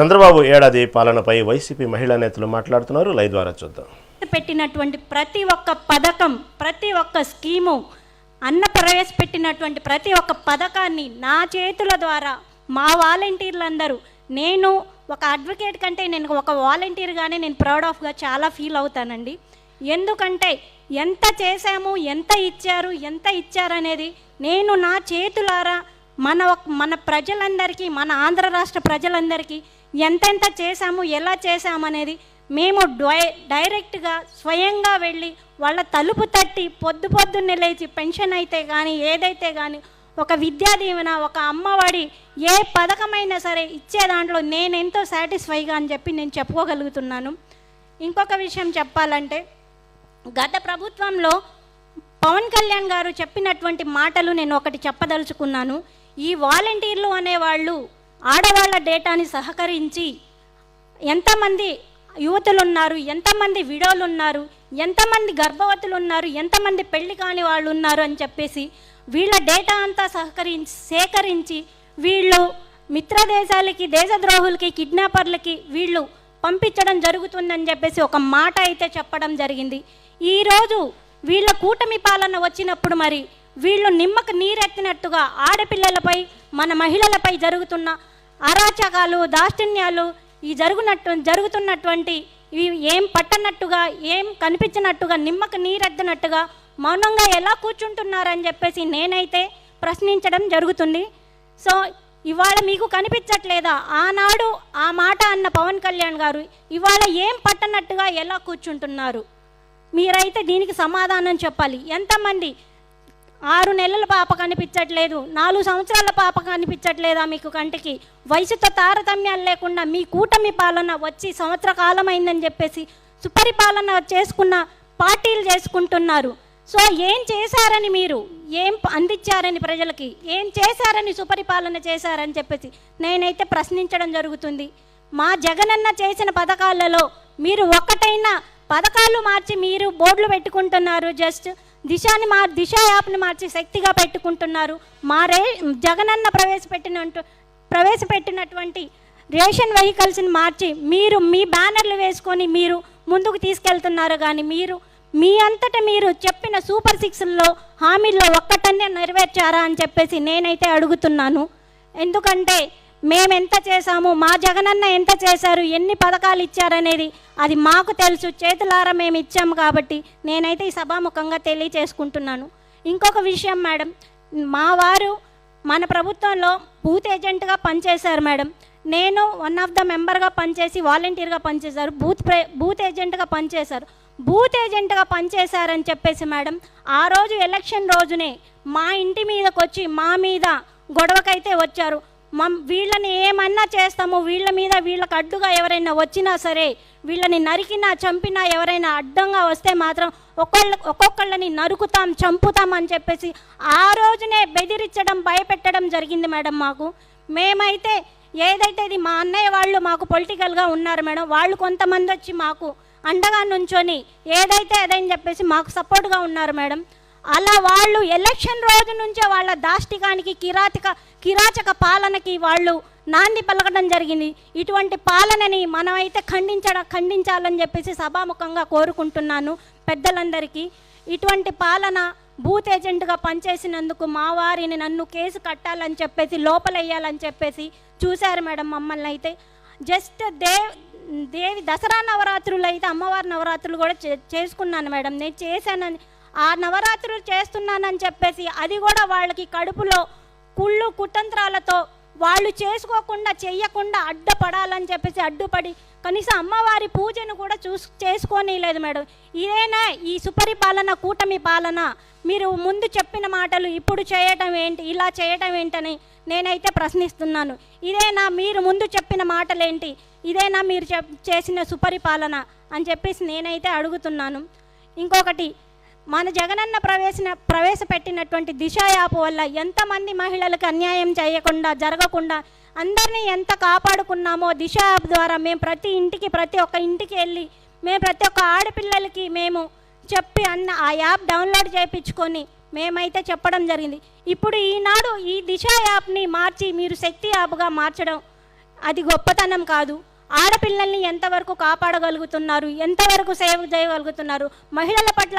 చంద్రబాబు ఏడాది పాలనపై వైసీపీ మహిళా నేతలు మాట్లాడుతున్నారు. లై ద్వారా చూద్దాం. పెట్టినటువంటి ప్రతి ఒక్క పథకం ప్రతి ఒక్క స్కీము అన్న ప్రవేశపెట్టినటువంటి ప్రతి ఒక్క పథకాన్ని నా చేతుల ద్వారా మా వాలంటీర్లందరూ నేను ఒక అడ్వకేట్ కంటే నేను ఒక వాలంటీర్గానే నేను ప్రౌడ్ ఆఫ్గా చాలా ఫీల్ అవుతానండి. ఎందుకంటే ఎంత చేశాము ఎంత ఇచ్చారు ఎంత ఇచ్చారనేది నేను నా చేతులారా మన మన ప్రజలందరికీ మన ఆంధ్ర రాష్ట్ర ప్రజలందరికీ ఎంతెంత చేశాము ఎలా చేశామనేది మేము డై డైరెక్ట్గా స్వయంగా వెళ్ళి వాళ్ళ తలుపు తట్టి పొద్దు పొద్దున్నే లేచి పెన్షన్ అయితే కానీ ఏదైతే కానీ ఒక విద్యా దీవెన ఒక అమ్మఒడి ఏ పథకమైనా సరే ఇచ్చే దాంట్లో నేను ఎంతో సాటిస్ఫైగా అని చెప్పి నేను చెప్పుకోగలుగుతున్నాను. ఇంకొక విషయం చెప్పాలంటే గత ప్రభుత్వంలో పవన్ కళ్యాణ్ గారు చెప్పినటువంటి మాటలు నేను ఒకటి చెప్పదలుచుకున్నాను. ఈ వాలంటీర్లు అనేవాళ్ళు ఆడవాళ్ళ డేటాని సహకరించి ఎంతమంది యువతులు ఉన్నారు ఎంతమంది విడోలు ఉన్నారు ఎంతమంది గర్భవతులు ఉన్నారు ఎంతమంది పెళ్ళి కాని వాళ్ళు ఉన్నారు అని చెప్పేసి వీళ్ళ డేటా అంతా సహకరించి సేకరించి వీళ్ళు మిత్ర దేశాలకి దేశద్రోహులకి కిడ్నాపర్లకి వీళ్ళు పంపించడం జరుగుతుందని చెప్పేసి ఒక మాట అయితే చెప్పడం జరిగింది. ఈరోజు వీళ్ళ కూటమి పాలన వచ్చినప్పుడు మరి వీళ్ళు నిమ్మకు నీరెత్తినట్టుగా ఆడపిల్లలపై మన మహిళలపై జరుగుతున్న అరాచకాలు దాష్టిన్యాలు ఈ జరుగునట్టు జరుగుతున్నటువంటి ఇవి ఏం పట్టనట్టుగా ఏం కనిపించినట్టుగా నిమ్మకు నీరెత్తినట్టుగా మౌనంగా ఎలా కూర్చుంటున్నారని చెప్పేసి నేనైతే ప్రశ్నించడం జరుగుతుంది. సో ఇవాళ మీకు కనిపించట్లేదా? ఆనాడు ఆ మాట అన్న పవన్ కళ్యాణ్ గారు ఇవాళ ఏం పట్టనట్టుగా ఎలా కూర్చుంటున్నారు? మీరైతే దీనికి సమాధానం చెప్పాలి. ఎంతమంది ఆరు నెలల పాప కనిపించట్లేదు. నాలుగు సంవత్సరాల పాప కనిపించట్లేదా మీకు కంటికి? వయసుతో తారతమ్యాలు లేకుండా మీ కూటమి పాలన వచ్చి సంవత్సర కాలం అయిందని చెప్పేసి సుపరిపాలన చేసుకున్న పార్టీలు చేసుకుంటున్నారు. సో ఏం చేశారని మీరు? ఏం అందించారని ప్రజలకి? ఏం చేశారని సుపరిపాలన చేశారని చెప్పేసి నేనైతే ప్రశ్నించడం జరుగుతుంది. మా జగనన్న చేసిన పథకాలలో మీరు ఒక్కటైనా పథకాలు మార్చి మీరు బోర్డులు పెట్టుకుంటున్నారు. జస్ట్ దిశాని మార్ దిశ యాప్ని మార్చి శక్తిగా పెట్టుకుంటున్నారు. మారే జగనన్న ప్రవేశపెట్టినట్టు ప్రవేశపెట్టినటువంటి రేషన్ వెహికల్స్ని మార్చి మీరు మీ బ్యానర్లు వేసుకొని మీరు ముందుకు తీసుకెళ్తున్నారు కానీ మీరు మీ అంతటా మీరు చెప్పిన సూపర్ సిక్స్లో హామీల్లో ఒక్కటన్నే నెరవేర్చారా అని చెప్పేసి నేనైతే అడుగుతున్నాను. ఎందుకంటే మేము ఎంత చేశాము? మా జగనన్న ఎంత చేశారు? ఎన్ని పథకాలు ఇచ్చారనేది అది మాకు తెలుసు. చేతులారా మేము ఇచ్చాము కాబట్టి నేనైతే ఈ సభాముఖంగా తెలియచేసుకుంటున్నాను. ఇంకొక విషయం మేడం. మా వారు మన ప్రభుత్వంలో బూత్ ఏజెంట్గా పనిచేశారు మేడం. నేను వన్ ఆఫ్ ద మెంబర్గా పనిచేసి వాలంటీర్గా పనిచేశారు. బూత్ ప్రే బూత్ ఏజెంట్గా పనిచేశారు. బూత్ ఏజెంట్గా పనిచేశారని చెప్పేసి మేడం ఆ రోజు ఎలక్షన్ రోజునే మా ఇంటి మీదకి వచ్చి మా మీద గొడవకైతే వచ్చారు. వీళ్ళని ఏమన్నా చేస్తాము వీళ్ళ మీద వీళ్ళకి అడ్డుగా ఎవరైనా వచ్చినా సరే వీళ్ళని నరికినా చంపినా ఎవరైనా అడ్డంగా వస్తే మాత్రం ఒక్కొక్క ఒక్కొక్కళ్ళని నరుకుతాం చంపుతాం అని చెప్పేసి ఆ రోజునే బెదిరించడం భయపెట్టడం జరిగింది మేడం మాకు. మేమైతే ఏదైతే ఇది మా అన్నయ్య వాళ్ళు మాకు పొలిటికల్గా ఉన్నారు మేడం వాళ్ళు కొంతమంది వచ్చి మాకు అండగా నుంచొని ఏదైతే అదని చెప్పేసి మాకు సపోర్ట్గా ఉన్నారు మేడం. అలా వాళ్ళు ఎలక్షన్ రోజు నుంచే వాళ్ళ దాష్టికానికి కిరాతక కిరాచక పాలనకి వాళ్ళు నాంది పలకడం జరిగింది. ఇటువంటి పాలనని మనమైతే ఖండించడం ఖండించాలని చెప్పేసి సభాముఖంగా కోరుకుంటున్నాను పెద్దలందరికీ. ఇటువంటి పాలన బూత్ ఏజెంట్గా పనిచేసినందుకు మా వారిని నన్ను కేసు కట్టాలని చెప్పేసి లోపలయ్యాలని చెప్పేసి చూశారు మేడం మమ్మల్ని అయితే. జస్ట్ దే దేవి దసరా నవరాత్రులు అయితే అమ్మవారి నవరాత్రులు కూడా చే- చేసుకున్నాను మేడం. నేను చేశానని ఆ నవరాత్రులు చేస్తున్నానని చెప్పేసి అది కూడా వాళ్ళకి కడుపులో కుళ్ళు కుతంత్రాలతో వాళ్ళు చేసుకోకుండా చెయ్యకుండా అడ్డపడాలని చెప్పేసి అడ్డుపడి కనీసం అమ్మవారి పూజను కూడా చూసు చేసుకొని లేదు మేడం. ఇదేనా ఈ సుపరిపాలన కూటమి పాలన? మీరు ముందు చెప్పిన మాటలు ఇప్పుడు చేయటం ఏంటి ఇలా చేయటం ఏంటని నేనైతే ప్రశ్నిస్తున్నాను. ఇదేనా మీరు ముందు చెప్పిన మాటలేంటి? ఇదేనా మీరు చెప్ చేసిన సుపరిపాలన అని చెప్పేసి నేనైతే అడుగుతున్నాను. ఇంకొకటి మన జగనన్న ప్రవేశ ప్రవేశపెట్టినటువంటి దిశ యాప్ వల్ల ఎంతమంది మహిళలకు అన్యాయం చేయకుండా జరగకుండా అందరినీ ఎంత కాపాడుకున్నామో దిశ యాప్ ద్వారా మేము ప్రతి ఇంటికి ప్రతి ఒక్క ఇంటికి వెళ్ళి మేము ప్రతి ఒక్క ఆడపిల్లలకి మేము చెప్పి అన్న ఆ యాప్ డౌన్లోడ్ చేయించుకొని మేమైతే చెప్పడం జరిగింది. ఇప్పుడు ఈనాడు ఈ దిశ యాప్ని మార్చి మీరు శక్తి యాప్గా మార్చడం అది గొప్పతనం కాదు. ఆడపిల్లల్ని ఎంతవరకు కాపాడగలుగుతున్నారు ఎంతవరకు సేవ చేయగలుగుతున్నారు మహిళల పట్ల